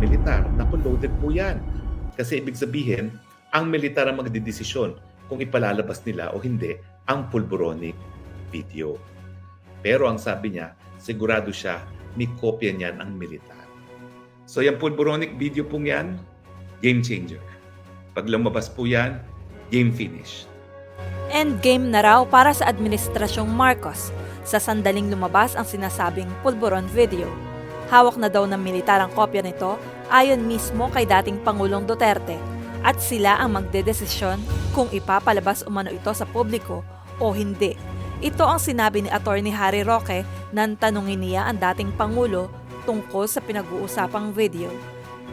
militar, naku, loaded po yan. Kasi ibig sabihin, ang militar ang magdidesisyon kung ipalalabas nila o hindi ang pulboronic video. Pero ang sabi niya, sigurado siya, may kopya niyan ang militar. So yung pulboronic video pong yan, game changer. Pag lumabas po yan, game finish. Endgame na raw para sa Administrasyong Marcos sa sandaling lumabas ang sinasabing pulburon video. Hawak na daw ng militar ang kopya nito ayon mismo kay dating Pangulong Duterte at sila ang magdedesisyon kung ipapalabas umano ito sa publiko o hindi. Ito ang sinabi ni Attorney Harry Roque nang tanungin niya ang dating Pangulo tungkol sa pinag-uusapang video.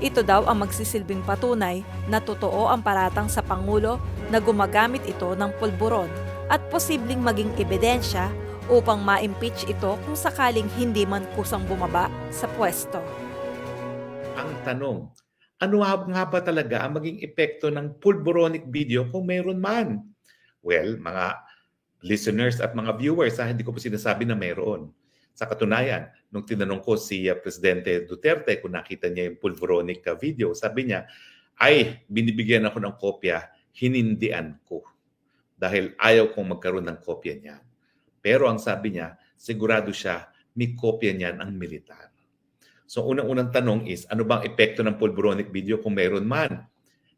Ito daw ang magsisilbing patunay na totoo ang paratang sa Pangulo na gumagamit ito ng pulburon at posibleng maging ebidensya upang ma-impeach ito kung sakaling hindi man kusang bumaba sa pwesto. Ang tanong, ano nga ba talaga ang maging epekto ng pulboronic video kung meron man? Well, mga listeners at mga viewers, ha, hindi ko po sinasabi na meron. Sa katunayan, nung tinanong ko si uh, Presidente Duterte kung nakita niya yung pulboronic uh, video, sabi niya, ay, binibigyan ako ng kopya, hinindian ko. Dahil ayaw kong magkaroon ng kopya niya. Pero ang sabi niya, sigurado siya, may kopya niyan ang militar. So unang-unang tanong is, ano bang epekto ng pulboronic video kung meron man?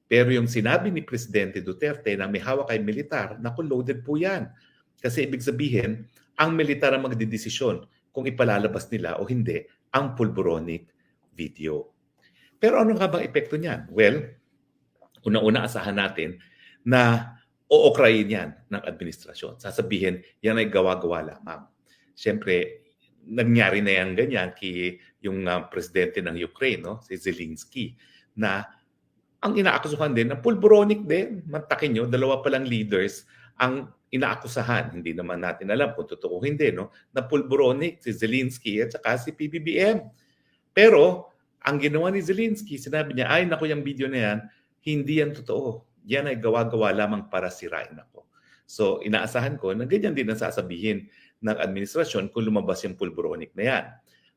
Pero yung sinabi ni Presidente Duterte na may hawak kay militar, naku, loaded po yan. Kasi ibig sabihin, ang militar ang magdidesisyon kung ipalalabas nila o hindi ang pulboronic video. Pero ano nga bang epekto niyan? Well, unang-una asahan natin na ookrayin yan ng administrasyon. Sasabihin, yan ay gawa-gawa lamang. Siyempre, nangyari na yan ganyan kay yung uh, presidente ng Ukraine, no? si Zelensky, na ang inaakusahan din na pulboronic din. Mantakin nyo, dalawa palang leaders ang inaakusahan. Hindi naman natin alam kung totoo hindi, no? na pulboronic si Zelensky at saka si PBBM. Pero ang ginawa ni Zelensky, sinabi niya, ay naku yung video na yan, hindi yan totoo. Yan ay gawa-gawa lamang para sirain ako. So inaasahan ko na ganyan din ang sasabihin ng administrasyon kung lumabas yung pulboronic na yan.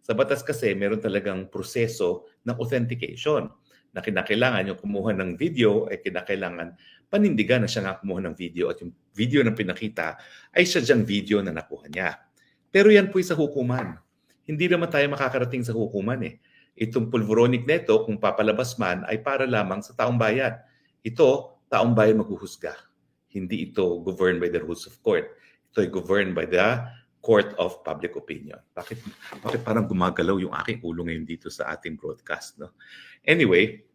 Sa batas kasi, meron talagang proseso ng authentication na kinakailangan yung kumuha ng video ay kinakailangan panindigan na siya nga kumuha ng video at yung video na pinakita ay siya diyang video na nakuha niya. Pero yan po sa hukuman. Hindi naman tayo makakarating sa hukuman eh. Itong pulvoronic neto, kung papalabas man, ay para lamang sa taong bayan. Ito, taong bayan maghuhusga. Hindi ito governed by the rules of court. Ito ay governed by the court of public opinion. Bakit, bakit parang gumagalaw yung aking ulo ngayon dito sa ating broadcast? No? Anyway,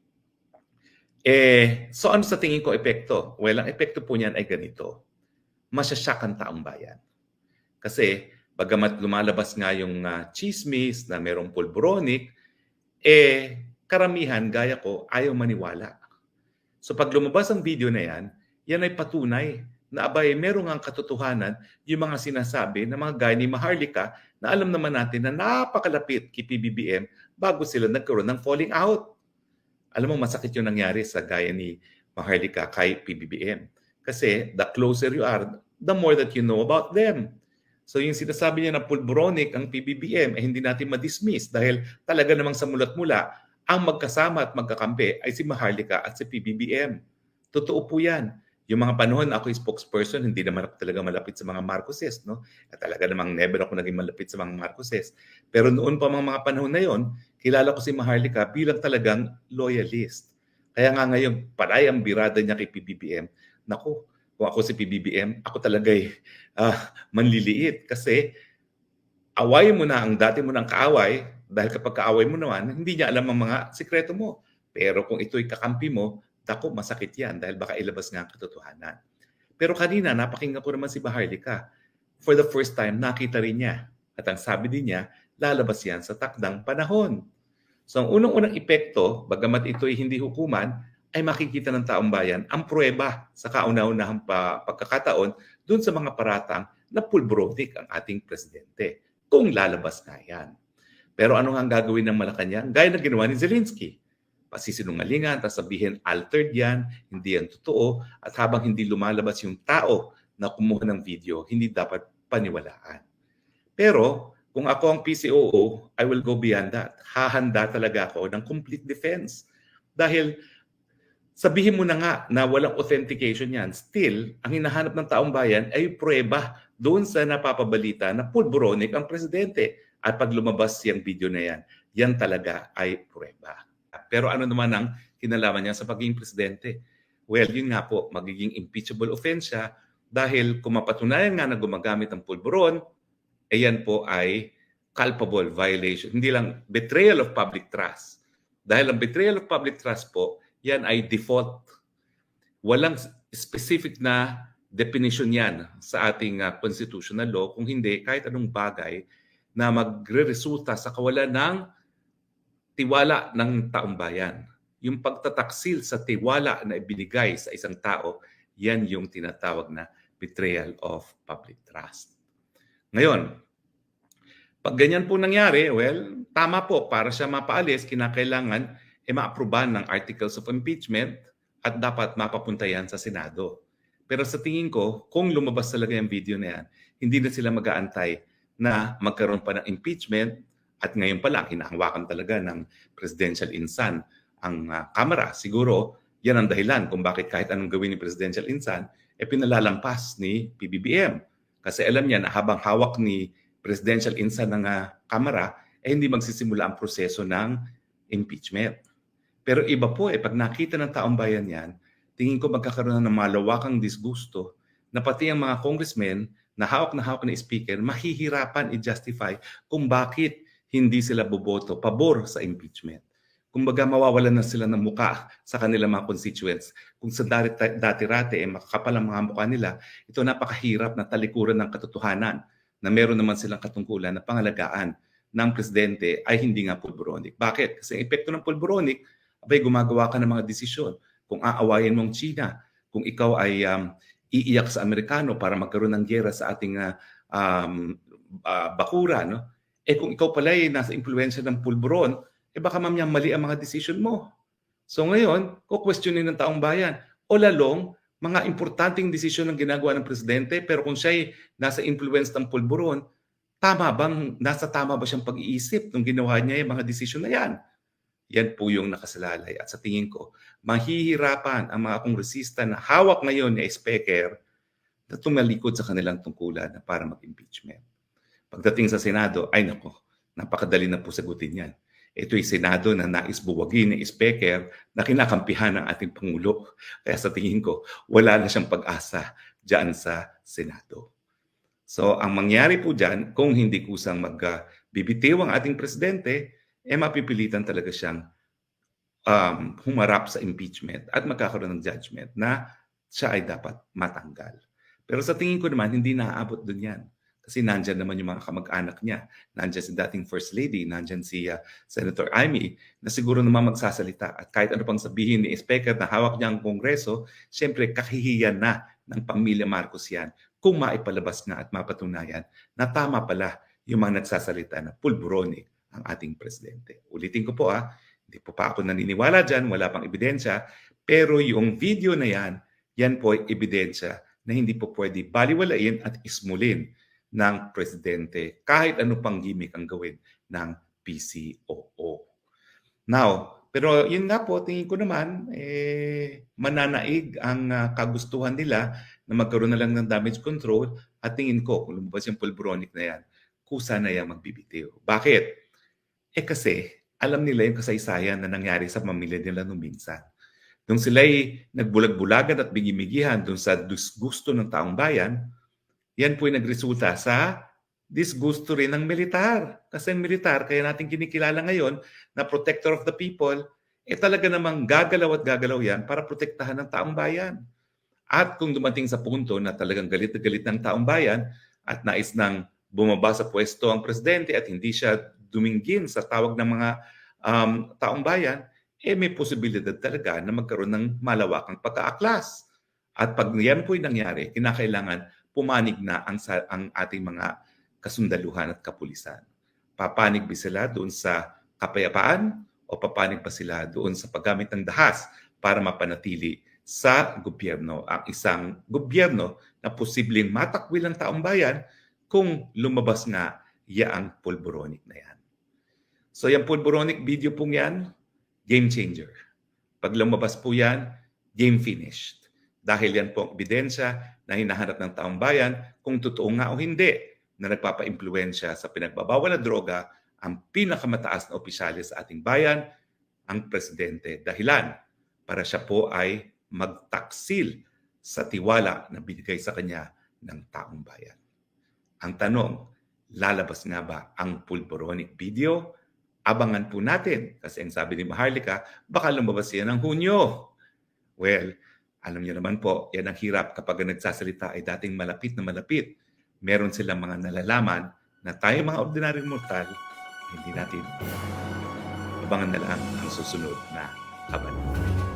eh, so ano sa tingin ko epekto? Well, ang epekto po niyan ay ganito. Masyasyak ang taong bayan. Kasi, bagamat lumalabas nga yung uh, chismis na merong pulboronic, eh, karamihan, gaya ko, ayaw maniwala. So pag lumabas ang video na yan, yan ay patunay na abay, meron ang katotohanan yung mga sinasabi ng mga gaya ni Maharlika na alam naman natin na napakalapit kay PBBM bago sila nagkaroon ng falling out. Alam mo, masakit yung nangyari sa gaya ni Maharlika kay PBBM. Kasi the closer you are, the more that you know about them. So yung sinasabi niya na pulboronic ang PBBM, eh hindi natin ma-dismiss dahil talaga namang sa mulat mula, ang magkasama at magkakampi ay si Maharlika at si PBBM. Totoo po yan. Yung mga panahon ako spokesperson, hindi naman ako talaga malapit sa mga Marcoses. No? At talaga namang never ako naging malapit sa mga Marcoses. Pero noon pa mga, mga panahon na yon, kilala ko si Maharlika bilang talagang loyalist. Kaya nga ngayon, palay ang birada niya kay PBBM. Naku, kung ako si PBBM, ako talaga'y uh, manliliit. Kasi away mo na ang dati mo ng kaaway, dahil kapag kaaway mo naman, hindi niya alam ang mga sikreto mo. Pero kung ito'y kakampi mo, Dako, masakit yan dahil baka ilabas nga ang katotohanan. Pero kanina, napakinggan ko naman si Baharlika. For the first time, nakita rin niya. At ang sabi din niya, lalabas yan sa takdang panahon. So ang unang-unang epekto, bagamat ito ay hindi hukuman, ay makikita ng taong bayan ang pruweba sa kauna-unahang pa, pagkakataon dun sa mga paratang na pulbrotic ang ating presidente kung lalabas nga yan. Pero ano nga ang gagawin ng Malacanang? Gaya na ginawa ni Zelensky pasisinungalingan, sabihin altered yan, hindi yan totoo, at habang hindi lumalabas yung tao na kumuha ng video, hindi dapat paniwalaan. Pero kung ako ang PCOO, I will go beyond that. Hahanda talaga ako ng complete defense. Dahil sabihin mo na nga na walang authentication yan. Still, ang hinahanap ng taong bayan ay prueba doon sa napapabalita na pulboronic ang presidente. At pag lumabas yung video na yan, yan talaga ay prueba. Pero ano naman ang kinalaman niya sa pagiging presidente? Well, yun nga po, magiging impeachable offense siya dahil kung mapatunayan nga na gumagamit ng pulburon, eh yan po ay culpable violation. Hindi lang betrayal of public trust. Dahil ang betrayal of public trust po, yan ay default. Walang specific na definition yan sa ating uh, constitutional law. Kung hindi, kahit anong bagay na magre-resulta sa kawalan ng tiwala ng taong bayan. Yung pagtataksil sa tiwala na ibinigay sa isang tao, yan yung tinatawag na betrayal of public trust. Ngayon, pag ganyan po nangyari, well, tama po, para siya mapaalis, kinakailangan e maaproban ng articles of impeachment at dapat mapapunta yan sa Senado. Pero sa tingin ko, kung lumabas talaga yung video na yan, hindi na sila mag-aantay na magkaroon pa ng impeachment at ngayon pa lang, hinahawakan talaga ng presidential insan ang uh, Kamara. Siguro, yan ang dahilan kung bakit kahit anong gawin ni presidential insan, e eh, pinalalampas ni PBBM. Kasi alam niya na habang hawak ni presidential insan ng uh, Kamara, eh hindi magsisimula ang proseso ng impeachment. Pero iba po eh, pag nakita ng taong bayan yan, tingin ko magkakaroon ng malawakang disgusto na pati ang mga congressmen na hawak na hawak na speaker, mahihirapan i-justify kung bakit hindi sila boboto pabor sa impeachment. Kumbaga mawawalan na sila ng muka sa kanilang mga constituents. Kung sa dati-rati eh, makakapal ang mga mukha nila, ito napakahirap na talikuran ng katotohanan na meron naman silang katungkulan na pangalagaan ng presidente ay hindi nga pulboronic. Bakit? Kasi ang epekto ng pulboronic, abay gumagawa ka ng mga desisyon. Kung aawayin mong China, kung ikaw ay um, iiyak sa Amerikano para magkaroon ng gera sa ating uh, um, uh, bakura, no? eh kung ikaw pala ay nasa impluensya ng pulburon, eh baka mamaya mali ang mga decision mo. So ngayon, kukwestiyonin ng taong bayan. O lalong, mga importanteng desisyon ang ginagawa ng presidente, pero kung siya ay nasa influence ng pulburon, tama bang, nasa tama ba siyang pag-iisip nung ginawa niya yung mga desisyon na yan? Yan po yung nakasalalay. At sa tingin ko, mahihirapan ang mga kongresista na hawak ngayon ni Speaker na tumalikod sa kanilang tungkulan na para mag-impeachment. Pagdating sa Senado, ay nako, napakadali na po sagutin yan. Ito'y Senado na nais buwagin ni Speaker na kinakampihan ng ating Pangulo. Kaya sa tingin ko, wala na siyang pag-asa dyan sa Senado. So, ang mangyari po dyan, kung hindi kusang magbibitiw ang ating presidente, eh mapipilitan talaga siyang um, humarap sa impeachment at magkakaroon ng judgment na siya ay dapat matanggal. Pero sa tingin ko naman, hindi naaabot dun yan. Kasi nandyan naman yung mga kamag-anak niya. Nandyan si dating First Lady, nandyan si uh, Senator Amy, na siguro naman magsasalita. At kahit ano pang sabihin ni Speaker na hawak niya ang Kongreso, siyempre kahihiyan na ng pamilya Marcos yan kung maipalabas nga at mapatunayan na tama pala yung mga nagsasalita na pulburonic ang ating presidente. Ulitin ko po ah, hindi po pa ako naniniwala dyan, wala pang ebidensya, pero yung video na yan, yan po ay ebidensya na hindi po pwede baliwalain at ismulin ng presidente kahit ano pang gimmick ang gawin ng PCOO. Now, pero yun nga po, tingin ko naman, eh, mananaig ang uh, kagustuhan nila na magkaroon na lang ng damage control at tingin ko, kung lumabas yung pulboronic na yan, kusa na yan magbibitiw. Bakit? Eh kasi, alam nila yung kasaysayan na nangyari sa pamilya nila nung minsan. Nung sila'y nagbulag-bulagan at bigimigihan dun sa disgusto ng taong bayan, yan po ay nagresulta sa disgusto rin ng militar. Kasi ang militar, kaya natin kinikilala ngayon na protector of the people, eh talaga namang gagalaw at gagalaw yan para protektahan ng taong bayan. At kung dumating sa punto na talagang galit na galit ng taong bayan at nais nang bumaba sa pwesto ang presidente at hindi siya duminggin sa tawag ng mga um, taong bayan, eh may posibilidad talaga na magkaroon ng malawakang pagkaaklas. At pag yan po'y nangyari, kinakailangan pumanig na ang, ang ating mga kasundaluhan at kapulisan. Papanig ba sila doon sa kapayapaan o papanig ba sila doon sa paggamit ng dahas para mapanatili sa gobyerno ang isang gobyerno na posibleng matakwil ng taong bayan kung lumabas nga yaang pulboronic na yan. So yung pulboronic video pong yan, game changer. Pag lumabas po yan, game finished. Dahil yan po ang ebidensya na hinahanap ng taong bayan kung totoo nga o hindi na nagpapa-impluensya sa pinagbabawal na droga ang pinakamataas na opisyalis sa ating bayan, ang presidente. Dahilan para siya po ay magtaksil sa tiwala na binigay sa kanya ng taong bayan. Ang tanong, lalabas nga ba ang pulboronic video? Abangan po natin kasi ang sabi ni Maharlika, baka lumabas yan ng Hunyo. Well, alam niyo naman po, yan ang hirap kapag nagsasalita ay dating malapit na malapit. Meron silang mga nalalaman na tayo mga ordinaryong mortal, hindi natin abangan na lang ang susunod na kabanata.